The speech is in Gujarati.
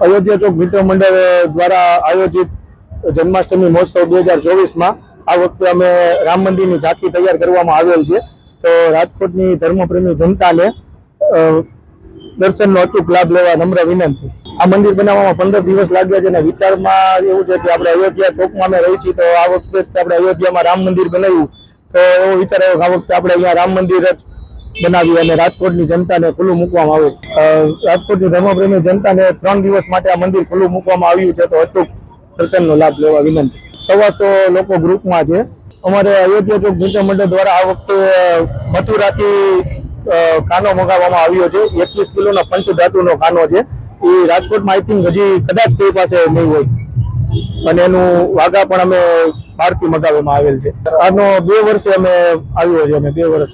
અયોધ્યા ચોક મિત્ર મંડળ દ્વારા આયોજિત જન્માષ્ટમી મહોત્સવ બે હજાર ચોવીસમાં આ વખતે અમે રામ મંદિરની ઝાંખી તૈયાર કરવામાં આવેલ છે. તો રાજકોટની ધર્મપ્રેમી જનતાને દર્શનનો અચૂક લાભ લેવા નમ્ર વિનંતી. આ મંદિર બનાવવામાં પંદર દિવસ લાગ્યા છે અને વિચારમાં એવું છે કે આપણે અયોધ્યા ચોકમાં અમે રહી છીએ તો આ વખતે આપણે અયોધ્યામાં રામ મંદિર બનાવ્યું. તો એવો વિચાર આવ્યો આ વખતે આપણે અહીંયા રામ મંદિર જ બનાવી અને રાજકોટની જનતાને ખુલ્લું મૂકવામાં આવ્યું. રાજકોટની ધર્મપ્રેમી જનતાને ત્રણ દિવસ માટે આ મંદિર ખુલ્લું મૂકવામાં આવ્યું છે, તો અચૂક દર્શનનો લાભ લેવા વિનંતી. સવાસો લોકો ગ્રુપમાં છે. અમારે અયોધ્યા ચોક મિત્ર મંડળ દ્વારા આ વખતે મથુરાથી કાનો મંગાવવામાં આવ્યો છે. એકવીસ કિલોનો પંચધાતુનો કાનો છે. એ રાજકોટમાં આઈ થિંક હજી કદાચ કોઈ પાસે નહીં હોય. અને એનું વાઘા પણ અમે બહારથી મગાવવામાં આવેલ છે. આનો બે વર્ષે અમે આવ્યો છે, અમે બે વર્ષ